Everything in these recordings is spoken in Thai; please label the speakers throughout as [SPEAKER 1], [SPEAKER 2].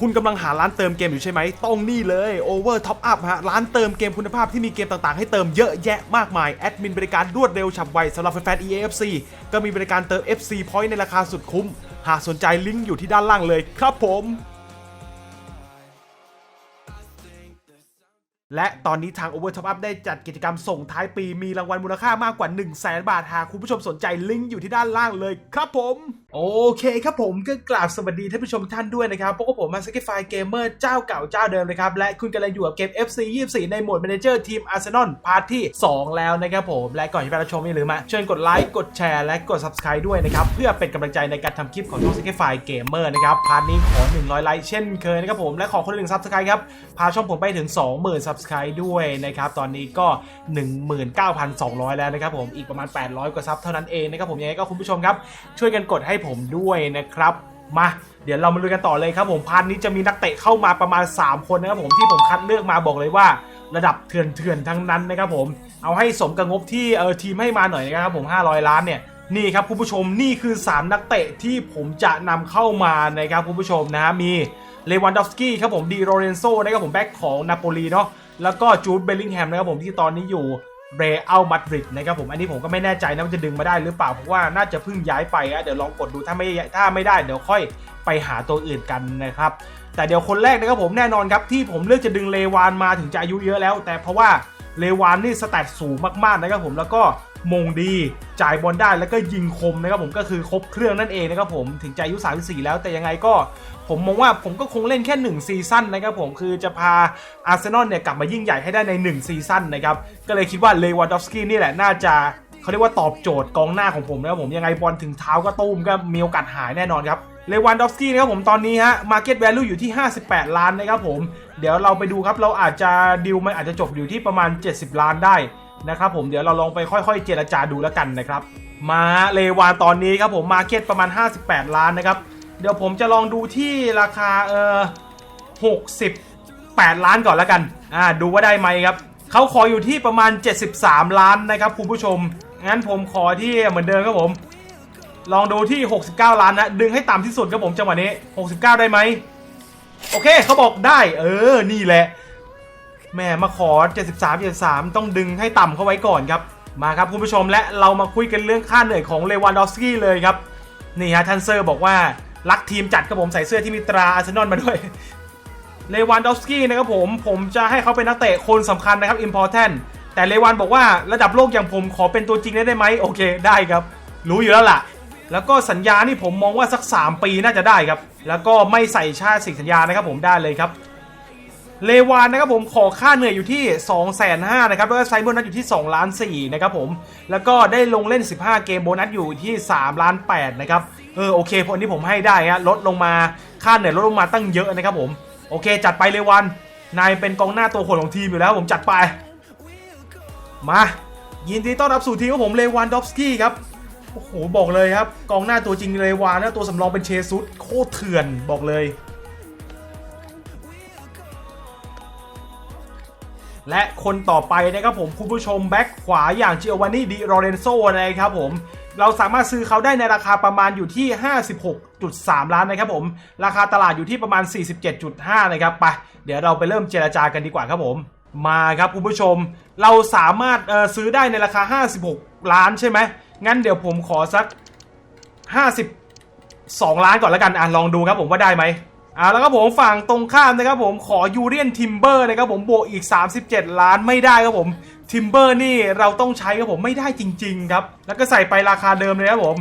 [SPEAKER 1] คุณกำลังหาร้านเติมเกมอยู่ใช่ไหมต้องนี่เลย Over Top Up ฮะ ร้านเติมเกมคุณภาพที่มีเกมต่างๆ ให้เติมเยอะแยะมากมาย แอดมินบริการรวดเร็วฉับไวสำหรับแฟนๆ EAFC ก็มีบริการเติม FC Point ในราคาสุดคุ้ม หากสนใจลิงก์อยู่ที่ด้านล่างเลยครับผมและตอนนี้ทาง Over Top Up ได้จัดกิจกรรมส่งท้ายปีมีรางวัลมูลค่ามากกว่า 1 0 0 0 0แบาท หากคุณผู้ชมสนใจลิงก์อยู่ที่ด้านล่างเลยครับผม โอเคครับผมก็กราบสวัสดีท่านผู้ชมท่านด้วยนะครับพวกผมมาสกิฟายเกมเมอร์เจ้าเก่าเจ้าเดิมนะครับ และคุณกำลังอยู่กับเกม FC 24 ในโหมด Manager ทีม Arsenal พาร์ทที่ 2 แล้วนะครับผม และก่อนที่ไปรับชมอย่าลืมมาเชิญกดไลค์กดแชร์และกด Subscribe ด้วยนะครับ เพื่อเป็นกำลังใจในการทำคลิปของช่องสกิฟายเกมเมอร์นะครับ พาร์ทนี้ขอ 100 ไลค์เช่นเคยนะครับผมและขอคนละหนึ่ง Subscribe ครับพาช่องผมไปถึง 20,000 Subscribe ด้วยนะครับตอนนี้ก็ 19,200 แล้วนะครับผมอีกประมาณ 800 กว่าซับเท่านั้นเองนะครับผมยังไงก็คุณผู้ชมครับช่วยกันกดให้ผมด้วยนะครับมาเดี๋ยวเรามาลุยกันต่อเลยครับผมพันนี้จะมีนักเตะเข้ามาประมาณ 3 คนนะครับผมที่ผมคัดเลือกมาบอกเลยว่า ระดับเถื่อนๆทั้งนั้นนะครับผมเอาให้สมกับงบที่เออทีมให้มาหน่อยนะครับผม 500 ล้านเนี่ยนี่ครับคุณผู้ชมนี่คือ 3 นักเตะที่ผมจะนำเข้ามานะครับคุณผู้ชมนะฮะมีเลวันดอฟสกี้ครับผมดีโรเรนโซนะครับผมแบ็กของนาโปลีเนาะแล้วก็จูดเบลลิงแฮมนะครับผมที่ตอนนี้อยู่ เรอัลมาดริดนะครับผมอันนี้ผมก็ไม่แน่ใจนะว่าจะดึงมาได้หรือเปล่าเพราะว่าน่าจะเพิ่งย้ายไปอะเดี๋ยวลองกดดูถ้าไม่ถ้าไม่ได้เดี๋ยวค่อยไปหาตัวอื่นกันนะครับ แต่เดี๋ยวคนแรกนะครับผมแน่นอนครับที่ผมเลือกจะดึงเลวานมาถึงจะอายุเยอะแล้ว แต่เพราะว่าเลวานนี่สแตทสูงมากๆนะครับผมแล้วก็ มงดี จ่ายบอลได้แล้วก็ยิงคมนะครับผมก็คือครบเครื่องนั่นเองนะครับผมถึงจะอายุ34 แล้วแต่ยังไงก็ผมมองว่าผมก็คงเล่นแค่ 1 ซีซั่นนะครับผมคือจะพาอาร์เซนอลเนี่ยกลับมายิ่งใหญ่ให้ได้ใน 1 ซีซั่นนะครับก็เลยคิดว่าเลวานดอฟสกี้นี่แหละน่าจะเขาเรียกว่าตอบโจทย์กองหน้าของผมนะครับผมยังไงบอลถึงเท้าก็ตูมก็มีโอกาสหายแน่นอนครับเลวันดอฟสกี้นะครับผมตอนนี้ฮะมาร์เก็ตแวลูอยู่ที่ 58 ล้านนะครับผม เดี๋ยวเราไปดูครับเราอาจจะดิวมันอาจจะจบอยู่ที่ประมาณ 70 ล้านได้ นะครับผมเดี๋ยวเราลองไปค่อย ๆ เจรจาดูแล้วกันนะครับ มาเลวานตอนนี้ครับผมมาเก็ตประมาณ 58 ล้านนะครับ เดี๋ยวผมจะลองดูที่ราคาเออ68 ล้านก่อนแล้วกันอ่าดูว่าได้ไหมครับเขาขออยู่ที่ประมาณ 73 ล้านนะครับคุณผู้ชม งั้นผมขอที่เหมือนเดิมครับผม ลองดูที่ 69 ล้านนะดึงให้ต่ำที่สุดครับผมจังหวะนี้ 69 ได้ไหมโอเคเขาบอกได้ เออ นี่แหละ แม่มาขอ 73 73 ต้องดึงให้ต่ำเข้าไว้ก่อนครับ มาครับคุณผู้ชมและเรามาคุยกันเรื่องค่าเหนื่อยของเลวานดอฟสกี้เลยครับ นี่ฮะท่านเซอร์บอกว่ารักทีมจัดครับผมใส่เสื้อที่มีตราอาร์เซนอลมาด้วยเลวานดอฟสกี้นะครับผม ผมจะให้เขาเป็นนักเตะคนสำคัญนะครับ important แต่เลวานบอกว่าระดับโลกอย่างผมขอเป็นตัวจริงได้ได้ไหมโอเคได้ครับ รู้อยู่แล้วล่ะ แล้วก็สัญญานี่ผมมองว่าสัก 3 ปีน่าจะได้ครับ แล้วก็ไม่ใส่ชาติสิงสัญญานะครับผมได้เลยครับ เลวานนะครับผมขอค่าเหนื่อยอยู่ที่ 2 5 0 0 0นะครับแล้วก็ไซส์โบนัสอยู่ที่2ล้าน4นะครับผมแล้วก็ได้ลงเล่น 15 เกมโบนัสอยู่ที่3ล้าน8นะครับเออโอเคพอนี้ผมให้ได้ฮะลดลงมาค่าเหนื่อยลดลงมาตั้งเยอะนะครับผมโอเค จัดไปเลวันนายเป็นกองหน้าตัวขนของทีมอยู่แล้วผมจัดไป มายินดีต้อนรับสู่ทีมของผมเลวานดอฟสกี้ครับโอ้โหบอกเลยครับกองหน้าตัวจริงเลวานนะตัวสำรองเป็นเชซุสโคตรเถื่อนบอกเลย และคนต่อไปนะครับผมคุณผู้ชมแบ็คขวาอย่างจิโอวานี่ดิโรเรนโซนะครับผมเราสามารถซื้อเขาได้ในราคาประมาณอยู่ที่ 56.3 ล้านนะครับผม ราคาตลาดอยู่ที่ประมาณ 47.5 นะครับไปเดี๋ยวเราไปเริ่มเจราจากันดีกว่าครับผมมาครับคุณผู้ชม เราสามารถซื้อได้ในราคา 56 ล้านใช่ไหมงั้นเดี๋ยวผมขอสัก 52 ล้านก่อนแล้วกันอะลองดูครับผมว่าได้ไหม อ่าแล้วก็ผมฝั่งตรงข้ามนะครับผมขอยูเรียนทิมเบอร์นะครับผมบวกอีก 37 ล้านไม่ได้ครับผมทิมเบอร์นี่เราต้องใช้ครับผมไม่ได้จริง ๆ ครับ แล้วก็ใส่ไปราคาเดิมเลยครับผม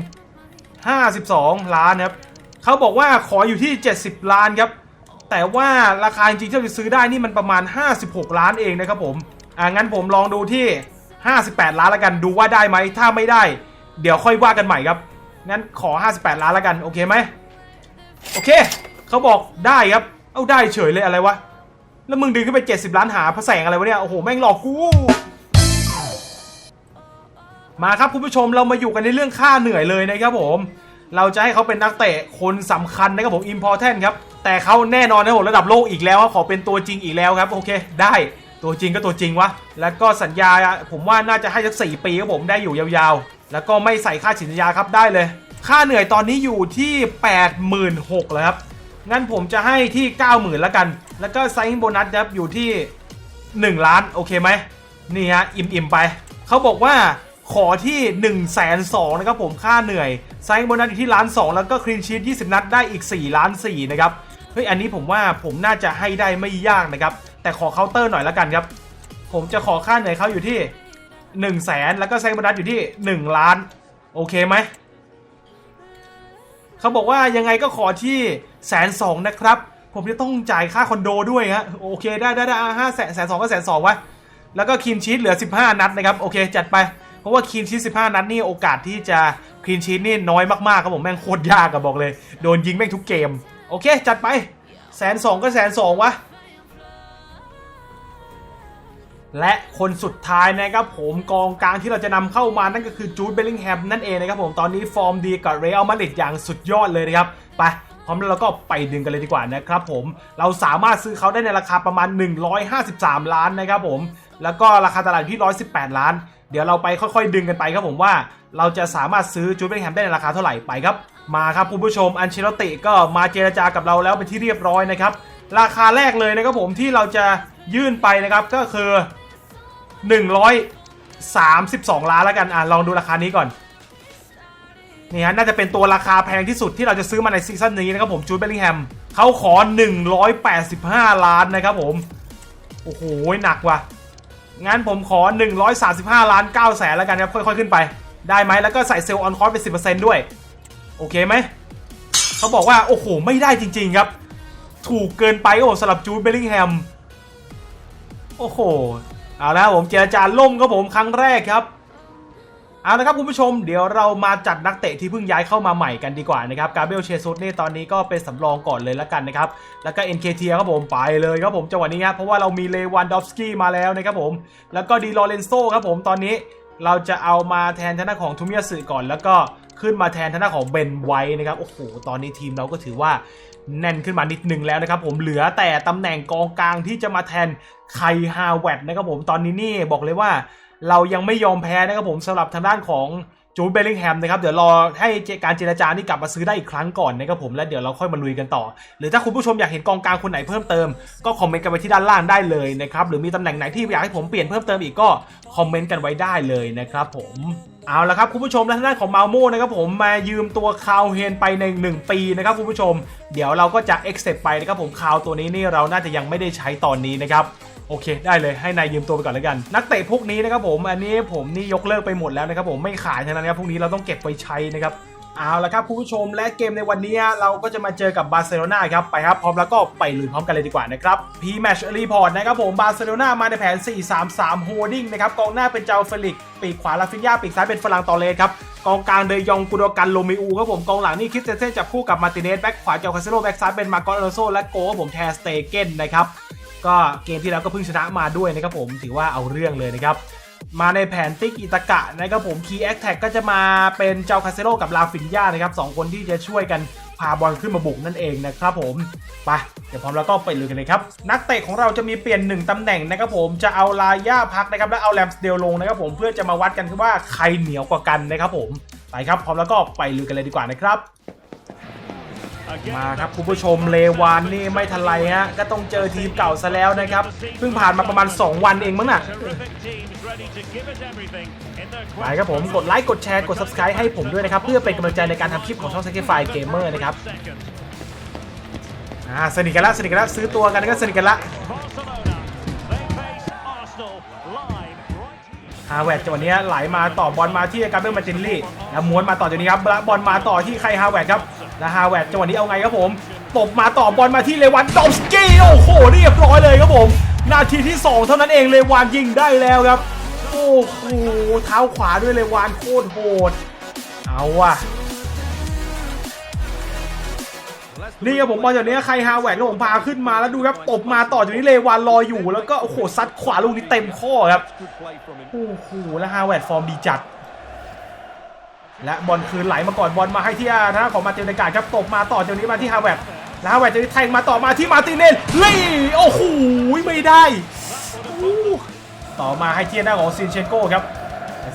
[SPEAKER 1] 52 ล้านครับเขาบอกว่าขออยู่ที่ 70 ล้านครับ แต่ว่าราคาจริงๆที่เราจะซื้อได้นี่มันประมาณ 56 ล้านเองนะครับผมอ่างั้นผมลองดูที่ 58 ล้านแล้วกันดูว่าได้ไหมถ้าไม่ได้ เดี๋ยวค่อยว่ากันใหม่ครับงั้นขอ 58 ล้านแล้วกันโอเคไหมโอเค เขาบอกได้ครับ เอาได้เฉยเลยอะไรวะ แล้วมึงดึงขึ้นไป 70 ล้านหาพระแสงอะไรวะเนี่ย โอ้โห แม่งหลอกกู มาครับคุณผู้ชมเรามาอยู่กันในเรื่องค่าเหนื่อยเลยนะครับผม เราจะให้เขาเป็นนักเตะคนสำคัญนะครับผม important ครับ แต่เขาแน่นอนนะผมระดับโลกอีกแล้วขอเป็นตัวจริงอีกแล้วครับ โอเค ได้ตัวจริงก็ตัวจริงวะ แล้วก็สัญญาผมว่าน่าจะให้สักสี่ปีครับผมได้อยู่ยาวๆ แล้วก็ไม่ใส่ค่าสินสัญญาครับได้เลย ค่าเหนื่อยตอนนี้อยู่ที่ 86,000แล้วครับ งั้นผมจะให้ที่ 90,000แล้วกัน แล้วก็ไซน์โบนัสครับอยู่ที่ 1 ล้านโอเคไหมนี่ฮะอิ่มๆไป เขาบอกว่าขอที่1นึ่งแสนสองนะครับผมค่าเหนื่อยไซน์โบนัสอยู่ที่ล้านสองแล้วก็คลีนชีต20 นัดได้อีก 4 ล้าน4นะครับเฮ้ยอันนี้ผมว่าผมน่าจะให้ได้ไม่ยากนะครับ แต่ขอเคาน์เตอร์หน่อยแล้วกันครับ ผมจะขอค่าเหนื่อยเขาอยู่ที่1นึ่งแสนแล้วก็ไซน์โบนัสอยู่ที่ 1 ล้าน โอเคไหม เขาบอกว่ายังไงก็ขอที่แสนสองนะครับ ผมจะต้องจ่ายค่าคอนโดด้วยฮะโอเคได้ได้ได้ห้าแสนแสนสองก็แสนสองวะแล้วก็คีนชีตเหลือ 15 นัดนะครับ โอเค จัดไป เพราะว่าคีนชีต15 นัดนี่โอกาสที่จะคีนชีตนี่น้อยมากๆครับผมแม่งโคตรยากอะบอกเลย โดนยิงแม่งทุกเกม โอเค จัดไปแสนสองก็แสนสองวะ และคนสุดท้ายนะครับผมกองกลางที่เราจะนำเข้ามานั่นก็คือจูดเบลลิงแฮมนั่นเองนะครับผมตอนนี้ฟอร์มดีกับเรอัลมาดริดอย่างสุดยอดเลยนะครับไปพร้อมแล้วเราก็ไปดึงกันเลยดีกว่านะครับผมเราสามารถซื้อเขาได้ในราคาประมาณ 153 ล้านนะครับผมแล้วก็ราคาตลาดที่ 118 ล้าน เดี๋ยวเราไปค่อยๆ ดึงกันไปครับผมว่าเราจะสามารถซื้อจูดเบลลิงแฮมได้ในราคาเท่าไหร่ไปครับมาครับคุณผู้ชมอันเชลติก็มาเจรจากับเราแล้วเป็นที่เรียบร้อยนะครับราคาแรกเลยนะครับผมที่เราจะยื่นไปนะครับก็คือ 132 ล้านแล้วกันอะลองดูราคานี้ก่อนนี่ฮะน่าจะเป็นตัวราคาแพงที่สุดที่เราจะซื้อมาในซีซั่นนี้นะครับผมจูดเบลลิงแฮมเขาขอ 185 ล้านนะครับผมโอ้โหหนักว่ะงั้นผมขอ 135 ล้าน9แสนแล้วกันครับค่อยๆขึ้นไป ได้ไหมแล้วก็ใส่เซลล์ออนคอร์สเป็น10%ด้วย โอเคไหมเขาบอกว่า โอ้โห ไม่ได้จริง ๆครับ ถูกเกินไปโอ้สำหรับจูดเบลลิงแฮมโอ้โห เอาละครับผมเจรจาล่มครับผมครั้งแรกครับเอาละครับคุณผู้ชมเดี๋ยวเรามาจัดนักเตะที่เพิ่งย้ายเข้ามาใหม่กันดีกว่านะครับกาเบลเชซุสนี่ตอนนี้ก็เป็นสำรองก่อนเลยแล้วกันนะครับแล้วก็ NKT ครับผมไปเลยครับผมจังหวะนี้ครับเพราะว่าเรามีเลวันดอฟสกี้มาแล้วนะครับผมแล้วก็ดีลอเรนโซครับผมตอนนี้เราจะเอามาแทนทางด้าของทุมิยาสึก่อน แล้วก็ขึ้นมาแทนทางด้าของเบนไวท์นะครับโอ้โหตอนนี้ทีมเราก็ถือว่า แน่นขึ้นมานิดหนึ่งแล้วนะครับผมเหลือแต่ตำแหน่งกองกลางที่จะมาแทนไคฮาเวดนะครับผมตอนนี้นี่บอกเลยว่าเรายังไม่ยอมแพ้นะครับผมสำหรับทางด้านของ จูเบลลิงแฮมนะครับ เดี๋ยวรอให้การเจรจานี่กลับมาซื้อได้อีกครั้งก่อนนะครับผมแล้วเดี๋ยวเราค่อยมาลุยกันต่อ หรือถ้าคุณผู้ชมอยากเห็นกองกลางคนไหนเพิ่มเติม ก็คอมเมนต์กันไว้ที่ด้านล่างได้เลยนะครับหรือมีตำแหน่งไหนที่อยากให้ผมเปลี่ยนเพิ่มเติมอีกก็คอมเมนต์กันไว้ได้เลยนะครับผมเอาละครับคุณผู้ชมและทางด้านของมาโมนะครับผมมายืมตัวคาวเฮนไปใน1ปีนะครับคุณผู้ชม เดี๋ยวเราก็จะ accept ไปนะครับผมคาวตัวนี้นี่เราน่าจะยังไม่ได้ใช้ตอนนี้นะครับ โอเค ได้เลยให้นายยืมตัวไปก่อนแล้วกัน นักเตะพวกนี้นะครับผมอันนี้ผมนี่ยกเลิกไปหมดแล้วนะครับผมไม่ขายเท่านั้นนะครับพวกนี้เราต้องเก็บไว้ใช้นะครับเอาละครับคุณผู้ชมและเกมในวันนี้เราก็จะมาเจอกับบาร์เซโลนาครับไปครับพร้อมแล้วก็ไปลุยพร้อมกันเลยดีกว่านะครับ P-Match Report นะครับผมบาร์เซโลนามาในแผน 4-3-3 Holding นะครับกองหน้าเป็นเจ้าเฟลิกปีกขวาลาฟินยาปีกซ้ายเป็นฝรั่งตอเลสครับกองกลางเดยองกุโดกันโลมิอูครับผมกองหลังนี่คริสเตนเซนจับคู่กับมาร์ติเนสแบ็กขวาเจ้าคาเซโลแบ็กซ้ายเป็นมาร์กอสอโลโซและโกครับผมแทสเตเกนนะครับ ก็เกมที่แล้วก็เพิ่งชนะมาด้วยนะครับผมถือว่าเอาเรื่องเลยนะครับมาในแผนติ๊กอิตากะนะครับผมคีแอคแท็กก็จะมาเป็นเจ้าคาเซโลกับลาฟินยานะครับสองคนที่จะช่วยกันพาบอลขึ้นมาบุกนั่นเองนะครับผมไปเดี๋ยวพร้อมแล้วก็ไปลุยกันเลยครับ นักเตะของเราจะมีเปลี่ยนหนึ่งตำแหน่งนะครับผมจะเอาลาย่าพักนะครับและเอาแรมสเดลลงนะครับผมเพื่อจะมาวัดกันว่าใครเหนียวกว่ากันนะครับผมไปครับพร้อมแล้วก็ไปลุยกันเลยดีกว่านะครับ มาครับคุณผู้ชมเลวานนี่ไม่ทันไรฮะก็ต้องเจอทีมเก่าซะแล้วนะครับเพิ่งผ่านมาประมาณ 2 วันเองมั้งน่ะไปครับผมกดไลค์กดแชร์กด subscribe ให้ผมด้วยนะครับ เพื่อเป็นกำลังใจในการทำคลิปของช่อง Sacrifice Gamer นะครับอ่าสนิทกันละสนิทกันละซื้อตัวกันก็สนิทกันละฮาเวดจังหวะนี้ไหลมาต่อบอลมาที่กาเบลมาตินลี่แล้วม้วนมาต่อจากนี้ครับบอลมาต่อที่ใครฮาเวดครับ แล้วฮาเวดจังหวะนี้เอาไงครับผมตบมาต่อบอลมาที่เลวันดอฟสกี้โอ้โหเรียบร้อยเลยครับผม นาทีที่ 2 เท่านั้นเองเลวานยิงได้แล้วครับ โอ้โหเท้าขวาด้วยเลวานโคตรโหด เอาว่ะนี่ครับผมบอลจากนี้ใครฮาแหวนก็ผมพาขึ้นมาแล้วดูครับตบมาต่อจากนี้เลวานรออยู่แล้วก็โอ้โหซัดขวาลูกนี้เต็มข้อครับโอ้โหแล้วฮาแวดฟอร์มดีจัด และบอลคืนไหลมาก่อนบอลมาให้ที่ทางด้าของมาเตลเดกาครับตบมาต่อเจานี้มาที่ฮาแวร์แล้วฮาแวร์จะแทงมาต่อมาที่มาติเนสลี่โอ้โหไม่ได้ต่อมาให้ที่หน้าของซินเชนโก้ครับ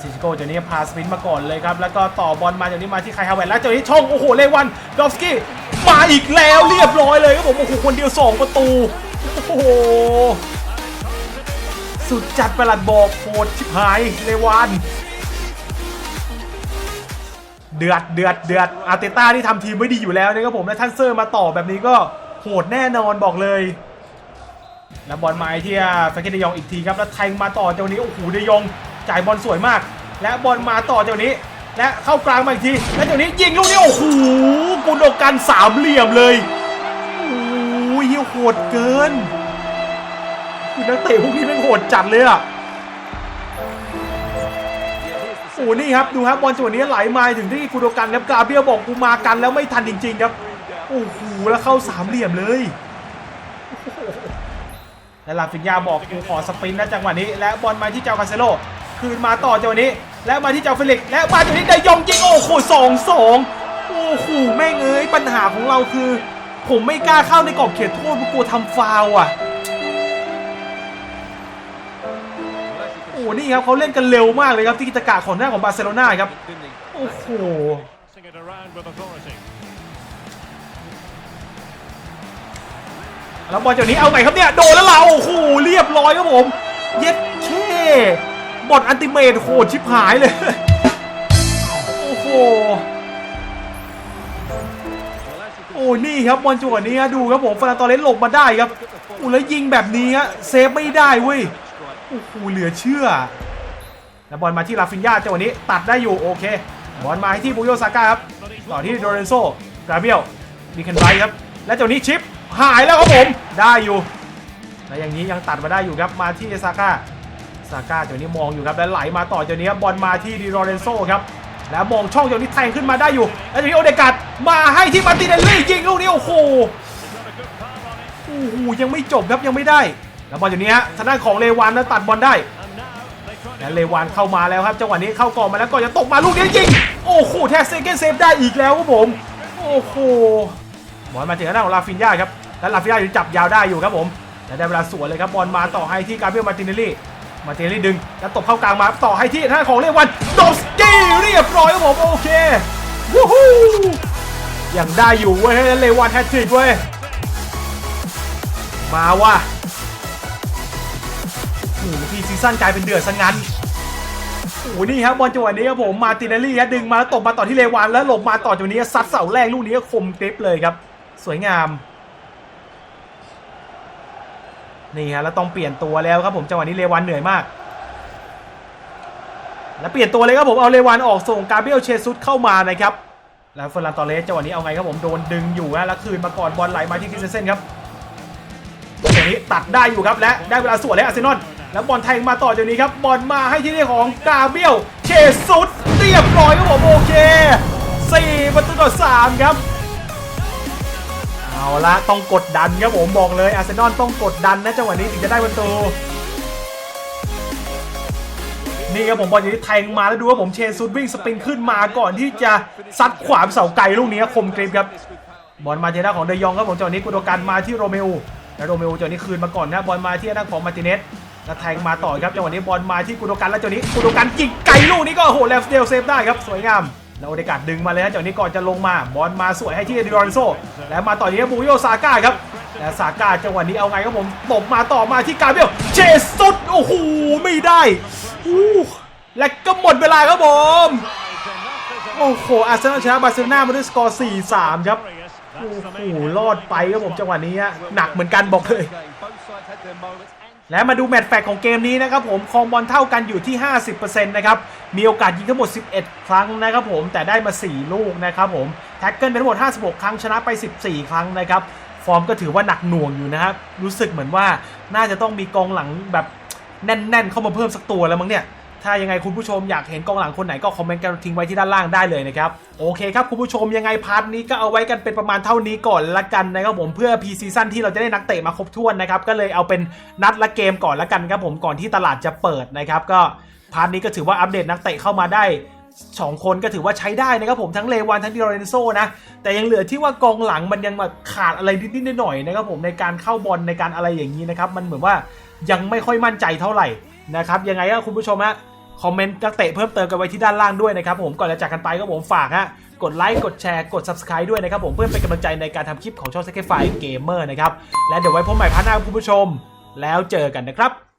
[SPEAKER 1] ซินเชนโก้เจานี้พาสปินมาก่อนเลยครับแล้วก็ต่อบอลมาเจานี้มาที่ใครฮาแวร์แล้วเจานี้ช่องโอ้โหเลวันดอฟสกี้มาอีกแล้วเรียบร้อยเลยครับผมโอ้โหคนเดียวสองประตูโอ้โหสุดจัดประหลัดบอกโหดชิบหายเลวาน เดือดเดือดเดือดอาร์เตต้าที่ทำทีมไม่ดีอยู่แล้วนะครับผมและท่านเซอร์มาต่อแบบนี้ก็โหดแน่นอนบอกเลยแล้วบอลมาไอที่แฟรงค์เดยองอีกทีครับแล้วแทงมาต่อเจ้านี้โอ้โหเดยองจ่ายบอลสวยมาก และบอลมาต่อเจ้านี้ และเข้ากลางมาอีกที แล้วเจ้านี้ยิงลูกนี้โอ้โหกุนโดกันสามเหลี่ยมเลยโอ้โหโหดเกินคือนักเตะพวกนี้แม่งโหดจัดเลยอะ อ้โหนี่ครับดูครับบอลจังหวะนี้ไหลมาถึงที่กุโดกันครับกาเบียบอกกูมากันแล้วไม่ทันจริง ๆ ครับโอ้โหแล้วเข้าสามเหลี่ยมเลยและลาฟินยาบอกกูขอสปรินต์นะจังหวะนี้ และบอลมาที่เจ้าคาเซโลคืนมาต่อจังหวะนี้ และมาที่เจ้าเฟลิกและมาจังหวะนี้ได้ยองยิงโอ้โหสองสองโอ้โหแม่งเอ้ยปัญหาของเราคือ ผมไม่กล้าเข้าในกรอบเขตโทษเพราะกลัวทำฟาวอะ หนี่ครับเขาเล่นกันเร็วมากเลยครับที่กิจกะของหน้าของบาร์เซโลนาครับโอ้โหแล้วบอลจ้านี้เอาไงครับเนี่ยโดนแล้วล่ะโอ้โหเรียบร้อยครับผม เย็ดเช่บอลอันติเมตโหดชิบหายเลย โอ้โหโอ้นี่ครับบอลจังหวะนี้ฮะดูครับผมฟาตอเลสหลบมาได้ครับโอ้แล้วยิงแบบนี้ฮะเซฟไม่ได้เว้ย โอ้โหเหลือเชื่อ แล้วบอลมาที่ลาฟินยาจังหวะนี้ตัดได้อยู่โอเค บอลมาให้ที่บุโยซาก้าครับ ต่อที่โดเรนโซกราเบียลมีคันไบครับ และจังหวะนี้ชิปหายแล้วครับผม ได้อยู่ และอย่างนี้ยังตัดมาได้อยู่ครับ มาที่ซาก้า ซาก้าจังหวะนี้มองอยู่ครับ แล้วไหลมาต่อจังหวะนี้บอลมาที่ดิโรเรนโซครับ แล้วมองช่องจังหวะนี้แทงขึ้นมาได้อยู่ แล้วจังหวะนี้โอเดกัดมาให้ที่มาร์ติเนลลี่ยิงลูกนี้โอ้โห โอ้โหยังไม่จบครับยังไม่ได้ แล้วบอลอยู่นี้ฮะทางด้านของเลวานนั้นตัดบอลได้และเลวานเข้ามาแล้วครับจังหวะนี้เข้ากองมาแล้วก็จะตกมาลูกนี้ยิงโอ้โหแท็กเซเกนเซฟได้อีกแล้วครับผมโอ้โหบอลมาถึงทางด้าของลาฟินยาครับและลาฟินยาอยู่จับยาวได้อยู่ครับผมและได้เวลาสวนเลยครับบอลมาต่อให้ที่กาเบรียลมาติเนลลี่มาร์ติเนลลี่ดึง แล้วตบเข้ากลางมาต่อให้ที่ทางด้าของเลวานโดสกี้เรียบร้อยครับผมโอเควู้ฮู้ยังได้อยู่เว้ยเลวานแฮตทริกเว้ยมาว่ะ โหทีซีซั่นกลายเป็นเดือดซะงั้นโอ้นี่ครับบอลจังหวะนี้ครับผมมาติเนลลี่ฮะดึงมาแล้วตบมาต่อที่เลวานแล้วหลบมาต่อจังหวะนี้ซัดเสาแรกลูกนี้คมกริปเลยครับ สวยงามนี่ฮะแล้วต้องเปลี่ยนตัวแล้วครับผมจังหวะนี้เลวานเหนื่อยมาก แล้วเปลี่ยนตัวเลยครับผมเอาเลวานออกส่งกาเบรียลเชซุสเข้ามานะครับแล้วเฟอร์นันตอเลสจังหวะนี้เอาไงครับผมโดนดึงอยู่นะแล้วคืนมาก่อนบอลไหลมาที่คริสเตนเซนครับจังหวะนี้ตัดได้อยู่ครับและได้เวลาสวนแล้วอาร์เซนอล แล้วบอลแทงมาต่อจากนี้ครับบอลมาให้ที่นี่ของกาเบียลเชซุสเรียบร้อยครับผมโอเค4ประตูต่อ3ครับเอาละต้องกดดันครับผมบอกเลยอาร์เซนอลต้องกดดันนะจังหวะนี้ถึงจะได้ประตูนี่ครับผมบอลอย่างนี้แทงมาแล้วดูว่าผมเชซุสวิ่งสปรินขึ้นมาก่อนที่จะซัดขวามเสาไกลลูกนี้คมกริบครับบอลมาที่หน้าของเดยองครับผมจังหวะนี้กุโดกันมาที่โรเมโอแล้วโรเมโอจังหวะนี้คืนมาก่อนนะบอลมาที่หน้านของมาติเนส แล้วแทงมาต่อครับจังหวะนี้บอลมาที่กุโดกันแล้วจังหวะนี้กุโดกันจิกไกลลูกนี้ก็โอ้โหแลฟเดลเซฟได้ครับสวยงามแล้วโอเดกาดดึงมาเลยฮะจังหวะนี้ก่อนจะลงมาบอลมาสวยให้ที่ดิโรนโซแล้วมาต่อที่บูโยซาก้าครับและซาก้าจังหวะนี้เอาไงครับผมตบมาต่อมาที่กาเบียลเชสุดโอ้โหไม่ได้และก็หมดเวลาครับผมโอ้โหอาร์เซนอลชนะบาร์เซโลนามาด้วยสกอร์ 4-3 ครับโอ้โหรอดไปครับผมจังหวะนี้ฮะหนักเหมือนกันบอกเลย และมาดูแมตช์แฟกของเกมนี้นะครับผมคองบอลเท่ากันอยู่ที่ 50%นะครับ มีโอกาสยิงทั้งหมด 11 ครั้งนะครับผม แต่ได้มา 4 ลูกนะครับผม แท็กเกิลไปทั้งหมด 56 ครั้งชนะไป 14 ครั้งนะครับ ฟอร์มก็ถือว่าหนักหน่วงอยู่นะครับ รู้สึกเหมือนว่าน่าจะต้องมีกองหลังแบบแน่น ๆ เข้ามาเพิ่มสักตัวแล้วมั้งเนี่ย ถ้ายังไงคุณผู้ชมอยากเห็นกองหลังคนไหนก็คอมเมนต์กันทิ้งไว้ที่ด้านล่างได้เลยนะครับ โอเคครับคุณผู้ชมยังไงพาร์ทนี้ก็เอาไว้กันเป็นประมาณเท่านี้ก่อนละกันนะครับผมเพื่อพีซีซั่นที่เราจะได้นักเตะมาครบถ้วนนะครับก็เลยเอาเป็นนัดละเกมก่อนละกันครับผมก่อนที่ตลาดจะเปิดนะครับก็พาร์ทนี้ก็ถือว่าอัปเดตนักเตะเข้ามาได้สองคนก็ถือว่าใช้ได้นะครับผมทั้งเลวานทั้งดิโรเรนโซนะ แต่ยังเหลือที่ว่ากองหลังมันยังแบบขาดอะไรนิดๆหน่อยๆนะครับผมในการเข้าบอลในการอะไรอย่างนี้นะครับ มันเหมือนว่ายังไม่ค่อยมั่นใจเท่าไหร่นะครับยังไงก็คุณผู้ชมฮะ คอมเมนต์นักเตะเพิ่มเติมกันไว้ที่ด้านล่างด้วยนะครับผมก่อนจะจากกันไปก็ผมฝากฮะกดไลค์กดแชร์กด Subscribe ด้วยนะครับผมเพื่อเป็นกำลังใจในการทำคลิปของช่อง Sacrifice Gamer นะครับ และเดี๋ยวไว้พบใหม่พาร์ทหน้าคุณผู้ชม แล้วเจอกันนะครับ